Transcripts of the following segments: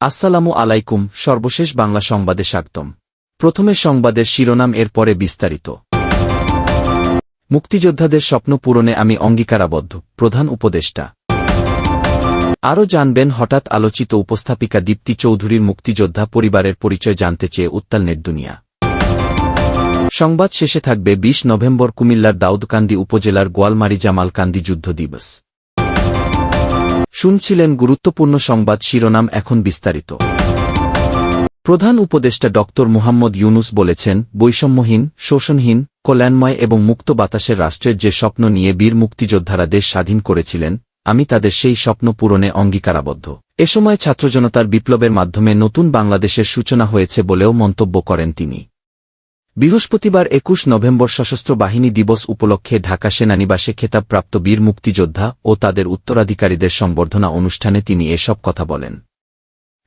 আসসালামু আলাইকুম, সর্বশেষ বাংলা সংবাদে স্বাগতম। প্রথমে সংবাদের শিরোনাম এর পরে বিস্তারিত। মুক্তিযোদ্ধাদের স্বপ্ন পূরণে আমি অঙ্গীকারাবদ্ধ, প্রধান উপদেষ্টা। আরও জানবেন, হঠাৎ আলোচিত উপস্থাপিকা দীপ্তি চৌধুরীর মুক্তিযোদ্ধা পরিবারের পরিচয় জানতে চেয়ে উত্তাল নেট দুনিয়া। সংবাদ শেষে থাকবে ২০ নভেম্বর কুমিল্লার দাউদকান্দি উপজেলার গোয়ালমারি জামালকান্দি যুদ্ধ দিবস। শুনছিলেন গুরুত্বপূর্ণ সংবাদ শিরোনাম এখন বিস্তারিত। প্রধান উপদেষ্টা ড. মুহাম্মদ ইউনুস বলেছেন, বৈষম্যহীন, শোষণহীন, কল্যাণময় এবং মুক্ত বাতাসের রাষ্ট্রের যে স্বপ্ন নিয়ে বীর মুক্তিযোদ্ধারা দেশ স্বাধীন করেছিলেন, আমি তাদের সেই স্বপ্ন পূরণে অঙ্গীকারাবদ্ধ। এ সময় ছাত্রজনতার বিপ্লবের মাধ্যমে নতুন বাংলাদেশের সূচনা হয়েছে বলেও মন্তব্য করেন তিনি। বৃহস্পতিবার একুশ নভেম্বর সশস্ত্র বাহিনী দিবস উপলক্ষে ঢাকা সেনানিবাসে খেতাবপ্রাপ্ত বীর মুক্তিযোদ্ধা ও তাদের উত্তরাধিকারীদের সংবর্ধনা অনুষ্ঠানে তিনি এসব কথা বলেন।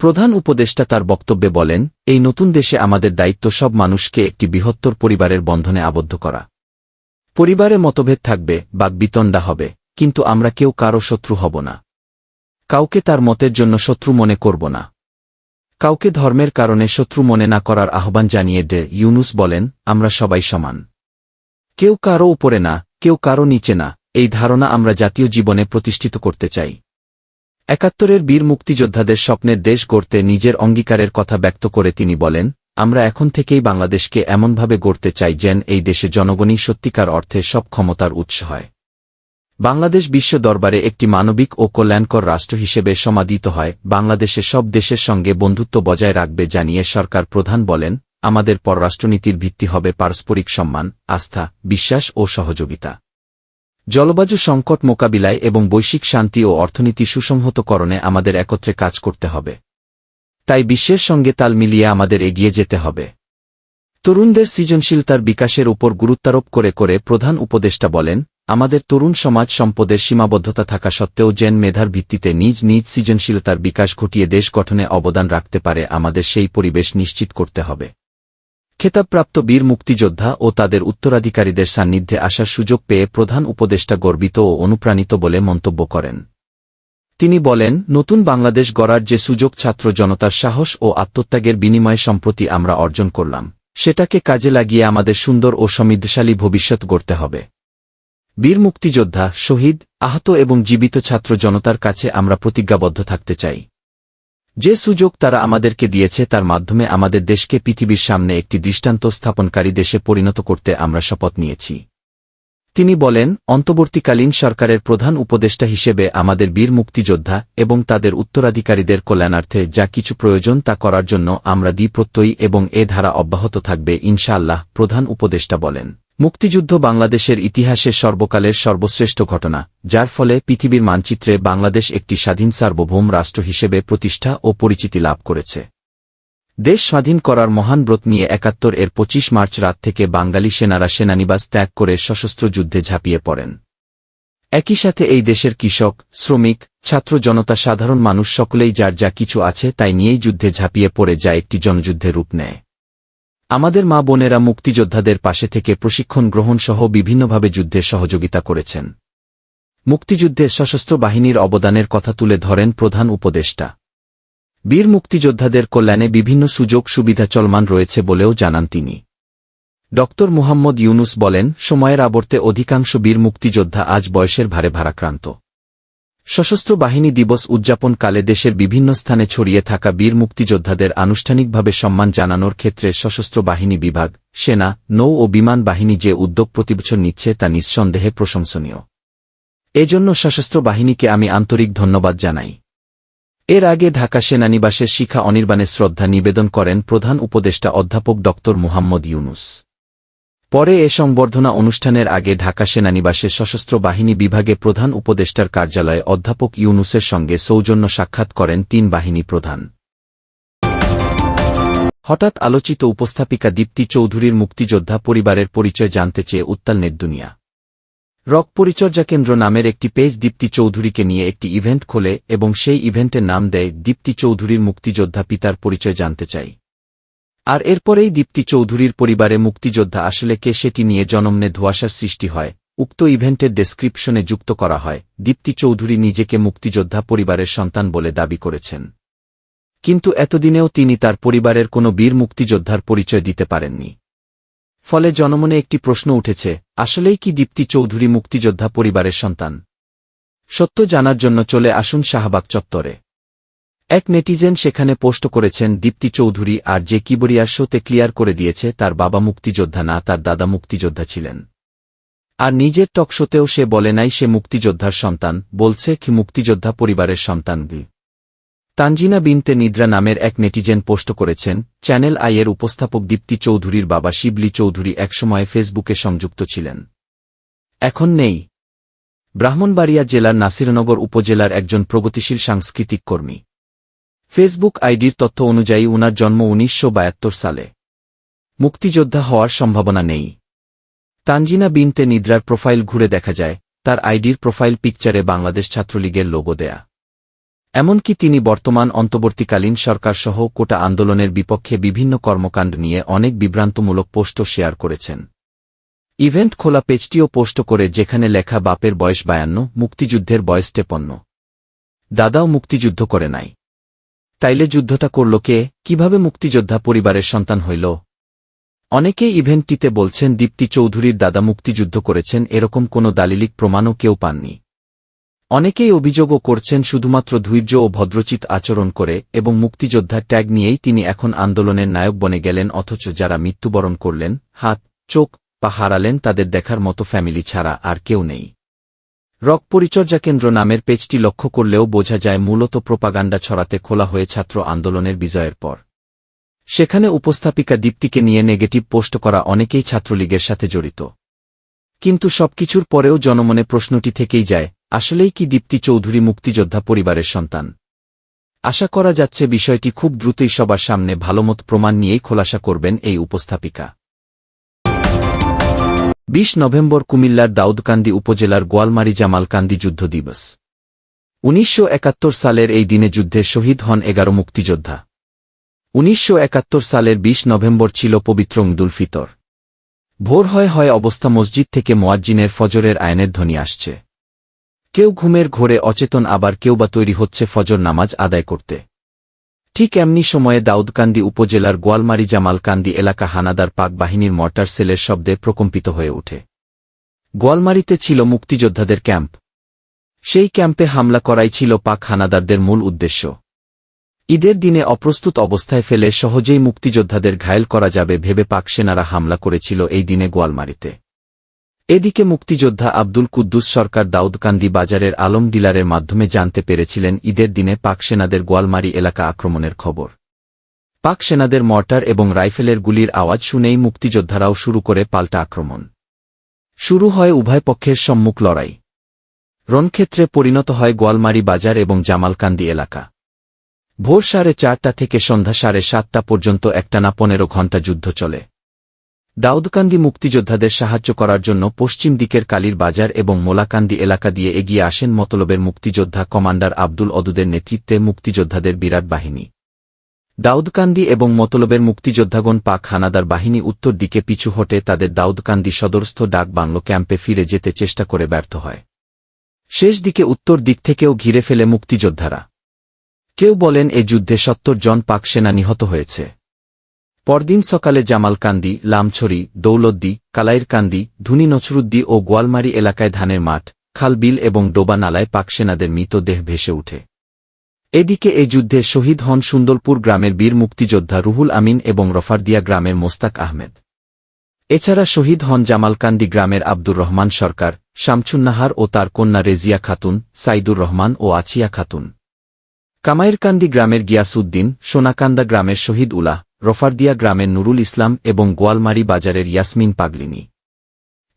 প্রধান উপদেষ্টা তার বক্তব্যে বলেন, এই নতুন দেশে আমাদের দায়িত্ব সব মানুষকে একটি বৃহত্তর পরিবারের বন্ধনে আবদ্ধ করা। পরিবারে মতভেদ থাকবে বাগবিতণ্ডা হবে, কিন্তু আমরা কেউ কারও শত্রু হব না। কাউকে তার মতের জন্য শত্রু মনে করব না। কাউকে ধর্মের কারণে শত্রু মনে না করার আহ্বান জানিয়ে ডে ইউনুস বলেন, আমরা সবাই সমান। কেউ কারও উপরে না, কেউ কারও নিচে না, এই ধারণা আমরা জাতীয় জীবনে প্রতিষ্ঠিত করতে চাই। একাত্তরের বীর মুক্তিযোদ্ধাদের স্বপ্নের দেশ গড়তে নিজের অঙ্গীকারের কথা ব্যক্ত করে তিনি বলেন, আমরা এখন থেকেই বাংলাদেশকে এমনভাবে গড়তে চাই যেন এই দেশে জনগণই সত্যিকার অর্থে সব ক্ষমতার উৎস হয়। বাংলাদেশ বিশ্ব দরবারে একটি মানবিক ও কল্যাণকর রাষ্ট্র হিসেবে সমাদিত হয়। বাংলাদেশে সব দেশের সঙ্গে বন্ধুত্ব বজায় রাখবে জানিয়ে সরকার প্রধান বলেন, আমাদের পররাষ্ট্রনীতির ভিত্তি হবে পারস্পরিক সম্মান, আস্থা, বিশ্বাস ও সহযোগিতা। জলবায়ু সংকট মোকাবিলায় এবং বৈশ্বিক শান্তি ও অর্থনীতি সুসংহতকরণে আমাদের একত্রে কাজ করতে হবে। তাই বিশ্বের সঙ্গে তাল মিলিয়ে আমাদের এগিয়ে যেতে হবে। তরুণদের সৃজনশীলতার বিকাশের উপর গুরুত্বারোপ করে করে প্রধান উপদেষ্টা বলেন আমাদের তরুণ সমাজ সম্পদের সীমাবদ্ধতা থাকা সত্ত্বেও জেন মেধার ভিত্তিতে নিজ নিজ সৃজনশীলতার বিকাশ ঘটিয়ে দেশ গঠনে অবদান রাখতে পারে আমাদের সেই পরিবেশ নিশ্চিত করতে হবে। খেতাবপ্রাপ্ত বীর মুক্তিযোদ্ধা ও তাদের উত্তরাধিকারীদের সান্নিধ্যে আসার সুযোগ পেয়ে প্রধান উপদেষ্টা গর্বিত ও অনুপ্রাণিত বলে মন্তব্য করেন। তিনি বলেন, নতুন বাংলাদেশ গড়ার যে সুযোগ ছাত্র জনতার সাহস ও আত্মত্যাগের বিনিময়ে সম্প্রতি আমরা অর্জন করলাম। সেটাকে কাজে লাগিয়ে আমাদের সুন্দর ও সমৃদ্ধশালী ভবিষ্যৎ গড়তে হবে। বীর মুক্তিযোদ্ধা, শহীদ, আহত এবং জীবিত ছাত্র জনতার কাছে আমরা প্রতিজ্ঞাবদ্ধ থাকতে চাই। যে সুযোগ তারা আমাদেরকে দিয়েছে তার মাধ্যমে আমাদের দেশকে পৃথিবীর সামনে একটি দৃষ্টান্ত স্থাপনকারী দেশে পরিণত করতে আমরা শপথ নিয়েছি। তিনি বলেন, অন্তর্বর্তীকালীন সরকারের প্রধান উপদেষ্টা হিসেবে আমাদের বীর মুক্তিযোদ্ধা এবং তাদের উত্তরাধিকারীদের কল্যাণার্থে যা কিছু প্রয়োজন তা করার জন্য আমরা দ্বিপ্রত্যয়ী এবং এ ধারা অব্যাহত থাকবে, ইনশাআল্লাহ, প্রধান উপদেষ্টা বলেন। মুক্তিযুদ্ধ বাংলাদেশের ইতিহাসে সর্বকালের সর্বশ্রেষ্ঠ ঘটনা, যার ফলে পৃথিবীর মানচিত্রে বাংলাদেশ একটি স্বাধীন সার্বভৌম রাষ্ট্র হিসেবে প্রতিষ্ঠা ও পরিচিতি লাভ করেছে। দেশ স্বাধীন করার মহান ব্রত নিয়ে একাত্তর এর ২৫ মার্চ রাত থেকে বাঙালি সেনারা সেনানিবাস ত্যাগ করে সশস্ত্র যুদ্ধে ঝাঁপিয়ে পড়েন। একই সাথে এই দেশের কৃষক, শ্রমিক, ছাত্র জনতা, সাধারণ মানুষ সকলেই যার যা কিছু আছে তাই নিয়েই যুদ্ধে ঝাঁপিয়ে পড়ে যা একটি জনযুদ্ধে রূপ নেয়। আমাদের মা বোনেরা মুক্তিযোদ্ধাদের পাশে থেকে প্রশিক্ষণ গ্রহণ সহ বিভিন্নভাবে যুদ্ধে সহযোগিতা করেছেন। মুক্তিযুদ্ধে সশস্ত্র বাহিনীর অবদানের কথা তুলে ধরেন প্রধান উপদেষ্টা। বীর মুক্তিযোদ্ধাদের কল্যাণে বিভিন্ন সুযোগ সুবিধা চলমান রয়েছে বলেও জানান তিনি। ড. মুহাম্মদ ইউনুস বলেন, সময়ের আবর্তে অধিকাংশ বীর মুক্তিযোদ্ধা আজ বয়সের ভারে ভারাক্রান্ত। সশস্ত্র বাহিনী দিবস উদযাপনকালে দেশের বিভিন্ন স্থানে ছড়িয়ে থাকা বীর মুক্তিযোদ্ধাদের আনুষ্ঠানিকভাবে সম্মান জানানোর ক্ষেত্রে সশস্ত্র বাহিনী বিভাগ, সেনা, নৌ ও বিমান বাহিনী যে উদ্যোগ প্রতিবছর নিচ্ছে তা নিঃসন্দেহে প্রশংসনীয়। এজন্য সশস্ত্র বাহিনীকে আমি আন্তরিক ধন্যবাদ জানাই। এর আগে ঢাকা সেনানিবাসের শিখা অনির্বাণে শ্রদ্ধা নিবেদন করেন প্রধান উপদেষ্টা অধ্যাপক ড মুহাম্মদ ইউনুস। পরে এ সংবর্ধনা অনুষ্ঠানের আগে ঢাকা সেনানিবাসের সশস্ত্র বাহিনী বিভাগে প্রধান উপদেষ্টার কার্যালয়ে অধ্যাপক ইউনুসের সঙ্গে সৌজন্য সাক্ষাৎ করেন তিন বাহিনী প্রধান। হঠাৎ আলোচিত উপস্থাপিকা দীপ্তি চৌধুরীর মুক্তিযোদ্ধা পরিবারের পরিচয় জানতে চেয়ে উত্তাল নেটদুনিয়া রক পরিচর্যা কেন্দ্র নামের একটি পেজ দীপ্তি চৌধুরীকে নিয়ে একটি ইভেন্ট খোলে এবং সেই ইভেন্টের নাম দেয় দীপ্তি চৌধুরীর মুক্তিযোদ্ধা পিতার পরিচয় জানতে চাই। আর এরপরেই দীপ্তি চৌধুরীর পরিবারে মুক্তিযোদ্ধা আসলে কে সেটি নিয়ে জনমনে ধোয়াশার সৃষ্টি হয়, উক্ত ইভেন্টের ডেসক্রিপশনে যুক্ত করা হয়, দীপ্তি চৌধুরী নিজেকে মুক্তিযোদ্ধা পরিবারের সন্তান বলে দাবি করেছেন। কিন্তু এতদিনেও তিনি তার পরিবারের কোনো বীর মুক্তিযোদ্ধার পরিচয় দিতে পারেননি। ফলে জনমনে একটি প্রশ্ন উঠেছে, আসলেই কি দীপ্তি চৌধুরী মুক্তিযোদ্ধা পরিবারের সন্তান? সত্য জানার জন্য চলে আসুন শাহবাগ চত্বরে। এক নেটিজেন সেখানে পোস্ট করেছেন, দীপ্তি চৌধুরী আর যে কিবরিয়ার শোতে ক্লিয়ার করে দিয়েছে, তার বাবা মুক্তিযোদ্ধা না, তার দাদা মুক্তিযোদ্ধা ছিলেন। আর নিজের টকশোতেও সে বলে নাই, সে মুক্তিযোদ্ধার সন্তান, বলছে কি মুক্তিযোদ্ধা পরিবারের সন্তান বি। তানজিনা বিনতে নিদ্রা নামের এক নেটিজেন পোস্ট করেছেন, চ্যানেল আইয়ের উপস্থাপক দীপ্তি চৌধুরীর বাবা শিবলি চৌধুরী একসময় ফেসবুকে সংযুক্ত ছিলেন। এখন নেই। ব্রাহ্মণবাড়িয়া জেলার নাসিরনগর উপজেলার একজন প্রগতিশীল সাংস্কৃতিক কর্মী। ফেসবুক আইডির তথ্য অনুযায়ী উনার জন্ম উনিশশো সালে। মুক্তিযোদ্ধা হওয়ার সম্ভাবনা নেই। তানজিনা বিনতে নিদ্রার প্রোফাইল ঘুরে দেখা যায়, তার আইডির প্রোফাইল পিকচারে বাংলাদেশ ছাত্রলীগের লোগো দেয়া। এমনকি তিনি বর্তমান অন্তর্বর্তীকালীন সরকারসহ কোটা আন্দোলনের বিপক্ষে বিভিন্ন কর্মকাণ্ড নিয়ে অনেক বিভ্রান্তমূলক পোস্টও শেয়ার করেছেন। ইভেন্ট খোলা পেজটিও পোস্ট করে যেখানে লেখা বাপের বয়স বায়ান্ন, মুক্তিযুদ্ধের বয়স তেপন্ন। দাদাও মুক্তিযুদ্ধ করে নাই। তাইলে যুদ্ধটা করল কে? কীভাবে মুক্তিযোদ্ধা পরিবারের সন্তান হইল? অনেকেই ইভেন্টটিতে বলছেন, দীপ্তি চৌধুরীর দাদা মুক্তিযুদ্ধ করেছেন, এরকম কোনো দালিলিক প্রমাণও কেউ পাননি। অনেকেই অভিযোগও করছেন, শুধুমাত্র ধৈর্য ও ভদ্রচিত আচরণ করে এবং মুক্তিযোদ্ধার ট্যাগ নিয়েই তিনি এখন আন্দোলনের নায়ক বনে গেলেন, অথচ যারা মৃত্যুবরণ করলেন, হাত, চোখ পা হারালেন তাদের দেখার মতো ফ্যামিলি ছাড়া আর কেউ নেই। রক পরিচর্যা কেন্দ্র নামের পেজটি লক্ষ্য করলেও বোঝা যায় মূলত প্রোপাগান্ডা ছড়াতে খোলা হয়ে ছাত্র আন্দোলনের বিজয়ের পর। সেখানে উপস্থাপিকা দীপ্তিকে নিয়ে নেগেটিভ পোস্ট করা অনেকেই ছাত্রলীগের সাথে জড়িত। কিন্তু সবকিছুর পরেও জনমনে প্রশ্নটি থেকেই যায়, আসলেই কি দীপ্তি চৌধুরী মুক্তিযোদ্ধা পরিবারের সন্তান? আশা করা যাচ্ছে বিষয়টি খুব দ্রুতই সবার সামনে ভালোমত প্রমাণ নিয়েই খোলাসা করবেন এই উপস্থাপিকা। বিশ নভেম্বর কুমিল্লার দাউদকান্দি উপজেলার গোয়ালমারি জামালকান্দি যুদ্ধ দিবস। উনিশশো একাত্তর সালের এই দিনে যুদ্ধে শহীদ হন এগারো মুক্তিযোদ্ধা। উনিশশো একাত্তর সালের ২০ নভেম্বর ছিল পবিত্র ঈদুল ফিতর। ভোর হয় হয় অবস্থা মসজিদ থেকে মোয়াজ্জিনের ফজরের আয়নের ধ্বনি আসছে। কেউ ঘুমের ঘোরে অচেতন আবার কেউ বা তৈরি হচ্ছে ফজর নামাজ আদায় করতে। ঠিক এমনি সময়ে দাউদকান্দি উপজেলার গোয়ালমারি জামালকান্দি এলাকা হানাদার পাক বাহিনীর মর্টার সেলের শব্দে প্রকম্পিত হয়ে ওঠে। গোয়ালমারিতে ছিল মুক্তিযোদ্ধাদের ক্যাম্প। সেই ক্যাম্পে হামলা করাই ছিল পাক হানাদারদের মূল উদ্দেশ্য। ঈদের দিনে অপ্রস্তুত অবস্থায় ফেলে সহজেই মুক্তিযোদ্ধাদের ঘায়েল করা যাবে ভেবে পাক সেনারা হামলা করেছিল এই দিনে গোয়ালমারিতে। এদিকে মুক্তিযোদ্ধা আব্দুল কুদ্দুস সরকার দাউদকান্দি বাজারের আলম ডিলারের মাধ্যমে জানতে পেরেছিলেন ঈদের দিনে পাক সেনাদের গোয়ালমারি এলাকা আক্রমণের খবর। পাক সেনাদের মর্টার এবং রাইফেলের গুলির আওয়াজ শুনেই মুক্তিযোদ্ধারাও শুরু করে পাল্টা আক্রমণ। শুরু হয় উভয় পক্ষের সম্মুখ লড়াই। রণক্ষেত্রে পরিণত হয় গোয়ালমারি বাজার এবং জামালকান্দি এলাকা। ভোর সাড়ে চারটা থেকে সন্ধ্যা সাড়ে সাতটা পর্যন্ত একটানা পনেরো ঘণ্টা যুদ্ধ চলে। দাউদকান্দি মুক্তিযোদ্ধাদের সাহায্য করার জন্য পশ্চিম দিকের কালীর বাজার এবং মোলাকান্দি এলাকা দিয়ে এগিয়ে আসেন মতলবের মুক্তিযোদ্ধা কমান্ডার আব্দুল অদুদের নেতৃত্বে মুক্তিযোদ্ধাদের বিরাট বাহিনী। দাউদকান্দি এবং মতলবের মুক্তিযোদ্ধাগণ পাক হানাদার বাহিনী উত্তর দিকে পিছু হটে তাদের দাউদকান্দি সদরস্থ ডাক বাংলো ক্যাম্পে ফিরে যেতে চেষ্টা করে ব্যর্থ হয়। শেষ দিকে উত্তর দিক থেকেও ঘিরে ফেলে মুক্তিযোদ্ধারা। কেউ বলেন এ যুদ্ধে সত্তর জন পাক সেনা নিহত হয়েছে। পরদিন সকালে জামালকান্দি, লামছড়ি দৌলদ্দি কালাইরকান্দি ধুনি নছরুদ্দি ও গোয়ালমারি এলাকায় ধানের মাঠ খালবিল এবং ডোবা নালায় পাক সেনাদের মৃতদেহ ভেসে উঠে। এদিকে এ যুদ্ধে শহীদ হন সুন্দরপুর গ্রামের বীর মুক্তিযোদ্ধা রুহুল আমিন এবং রফারদিয়া গ্রামের মোস্তাক আহমেদ। এছাড়া শহীদ হন জামালকান্দি গ্রামের আব্দুর রহমান সরকার, শামছুন্নাহার ও তার কন্যা রেজিয়া খাতুন, সাইদুর রহমান ও আছিয়া খাতুন। কামাইরকান্দি গ্রামের গিয়াসুদ্দিন সোনাকান্দা গ্রামের শহীদ উলাহ রফারদিয়া গ্রামের নুরুল ইসলাম এবং গোয়ালমারি বাজারের ইয়াসমিন পাগলিনী।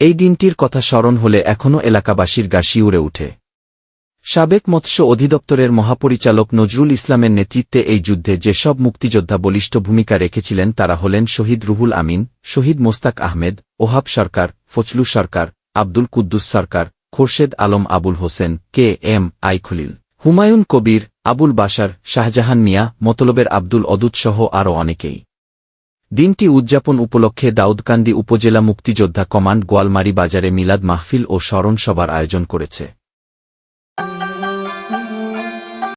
এই দিনটির কথা স্মরণ হলে এখনও এলাকাবাসীর গা শিউরে উঠে। সাবেক মৎস্য অধিদপ্তরের মহাপরিচালক নজরুল ইসলামের নেতৃত্বে এই যুদ্ধে যেসব মুক্তিযোদ্ধা বলিষ্ঠ ভূমিকা রেখেছিলেন তারা হলেন শহীদ রুহুল আমিন, শহীদ Mostak Ahmed, Wahab Sarkar Fachlu Sarkar, Abdul Quddus Sarkar, Khorshed Alam Abul Hossain, K M I Khalil Humayun Kabir Abul Basar Shahjahan Mia, মতলবের Abdul অদুৎসহ আরও অনেকেই। দিনটি উদযাপন উপলক্ষে দাউদকান্দি উপজেলা মুক্তিযোদ্ধা কমান্ড গোয়ালমারি বাজারে মিলাদ মাহফিল ও স্মরণসভার আয়োজন করেছে।